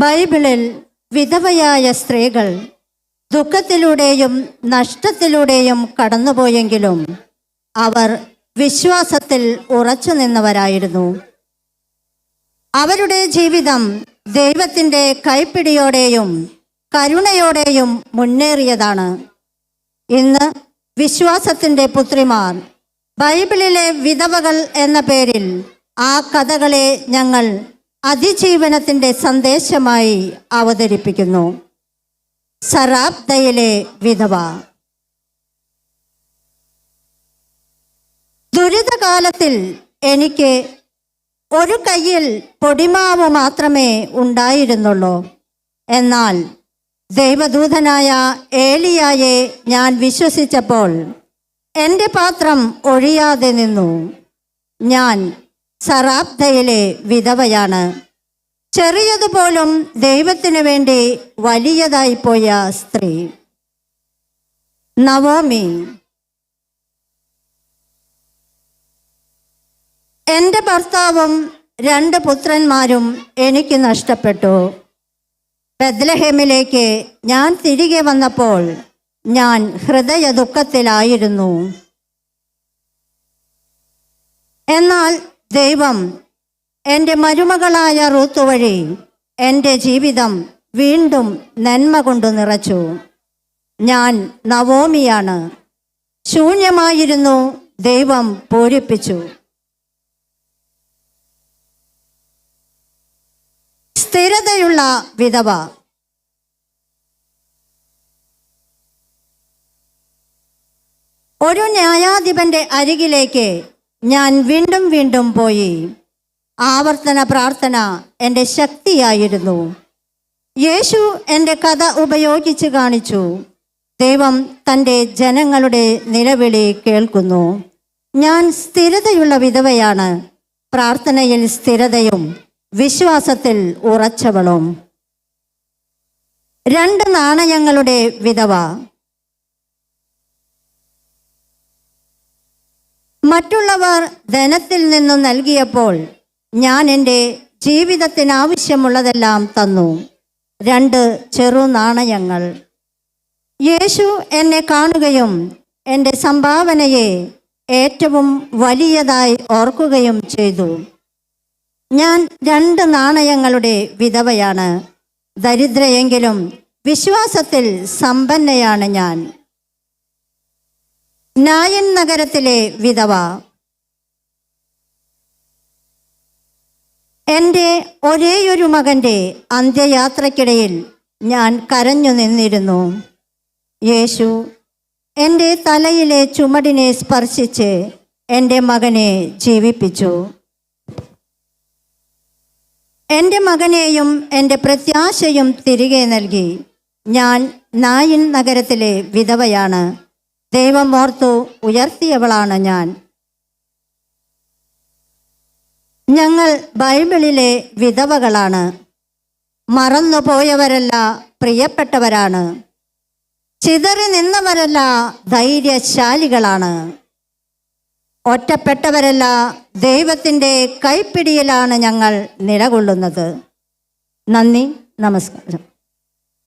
ബൈബിളിൽ വിധവയായ സ്ത്രീകൾ ദുഃഖത്തിലൂടെയും നഷ്ടത്തിലൂടെയും കടന്നുപോയെങ്കിലും അവർ വിശ്വാസത്തിൽ ഉറച്ചു നിന്നവരായിരുന്നു. അവരുടെ ജീവിതം ദൈവത്തിന്റെ കൈപ്പിടിയോടെയും കരുണയോടെയും മുന്നേറിയതാണ്. ഇന്ന് വിശ്വാസത്തിന്റെ പുത്രിമാർ ബൈബിളിലെ വിധവകൾ എന്ന പേരിൽ ആ കഥകളെ ഞങ്ങൾ അതിജീവനത്തിന്റെ സന്ദേശമായി അവതരിപ്പിക്കുന്നു. സറാബ്ദയിലെ വിധവ. ദുരിതകാലത്തിൽ എനിക്ക് ഒരു കയ്യിൽ പൊടിമാവ് മാത്രമേ ഉണ്ടായിരുന്നുള്ളൂ. എന്നാൽ ദൈവദൂതനായ ഏലിയായെ ഞാൻ വിശ്വസിച്ചപ്പോൾ എന്റെ പാത്രം ഒഴിയാതെ നിന്നു. ഞാൻ സറാബ്ദയിലെ വിധവയാണ്. ചെറിയതുപോലും ദൈവത്തിനു വേണ്ടി വലിയതായി പോയ സ്ത്രീ. നവോമി. എന്റെ ഭർത്താവും രണ്ട് പുത്രന്മാരും എനിക്ക് നഷ്ടപ്പെട്ടു. ബദ്ലഹേമിലേക്ക് ഞാൻ തിരികെ വന്നപ്പോൾ ഞാൻ ഹൃദയ ദുഃഖത്തിലായിരുന്നു എന്നാൽ ദൈവം എന്റെ മരുമകളായ റൂത്ത് വഴി എന്റെ ജീവിതം വീണ്ടും നന്മ കൊണ്ട് നിറച്ചു. ഞാൻ നവോമിയാണ്. ശൂന്യമായിരുന്നു. ദൈവം പൂരിപ്പിച്ചു. സ്ഥിരതയുള്ള വിധവ. ഒരു ന്യായാധിപന്റെ അരികിലേക്ക് ഞാൻ വീണ്ടും വീണ്ടും പോയി ആവർത്തന പ്രാർത്ഥന എന്റെ ശക്തിയായിരുന്നു. യേശു എന്റെ കഥ ഉപയോഗിച്ച് കാണിച്ചു. ദൈവം തന്റെ ജനങ്ങളുടെ നിലവിളി കേൾക്കുന്നു. ഞാൻ സ്ഥിരതയുള്ള വിധവയാണ്. പ്രാർത്ഥനയിൽ സ്ഥിരതയും വിശ്വാസത്തിൽ ഉറച്ചവളും. രണ്ട് നാണയങ്ങളുടെ വിധവ. മറ്റുള്ളവർ ധനത്തിൽ നിന്നും നൽകിയപ്പോൾ ഞാൻ എന്റെ ജീവിതത്തിനാവശ്യമുള്ളതെല്ലാം തന്നു. രണ്ട് ചെറു നാണയങ്ങൾ യേശു എന്നെ കാണുകയും എന്റെ സംഭാവനയെ ഏറ്റവും വലിയതായി ഓർക്കുകയും ചെയ്തു. ഞാൻ രണ്ട് നാണയങ്ങളുടെ വിധവയാണ്. ദരിദ്രയെങ്കിലും വിശ്വാസത്തിൽ സമ്പന്നയാണ് ഞാൻ. നായൻ നഗരത്തിലെ വിധവ. എന്റെ ഒരേയൊരു മകന്റെ അന്ത്യയാത്രയ്ക്കിടയിൽ ഞാൻ കരഞ്ഞു നിന്നിരുന്നു. യേശു എന്റെ തലയിലെ ചുമടിനെ സ്പർശിച്ച് എന്റെ മകനെ ജീവിപ്പിച്ചു. എന്റെ മകനെയും എന്റെ പ്രത്യാശയും തിരികെ നൽകി ഞാൻ നായിൻ നഗരത്തിലെ വിധവയാണ്. ദൈവം ഓർത്തു ഉയർത്തിയവളാണ് ഞാൻ. ഞങ്ങൾ ബൈബിളിലെ വിധവകളാണ്. മറന്നുപോയവരല്ല പ്രിയപ്പെട്ടവരാണ്. ചിതറി നിന്നവരല്ല ധൈര്യശാലികളാണ്. ഒറ്റപ്പെട്ടവരല്ല ദൈവത്തിന്റെ കൈപ്പിടിയിലാണ് ഞങ്ങൾ നിലകൊള്ളുന്നത്. നന്ദി നമസ്കാരം.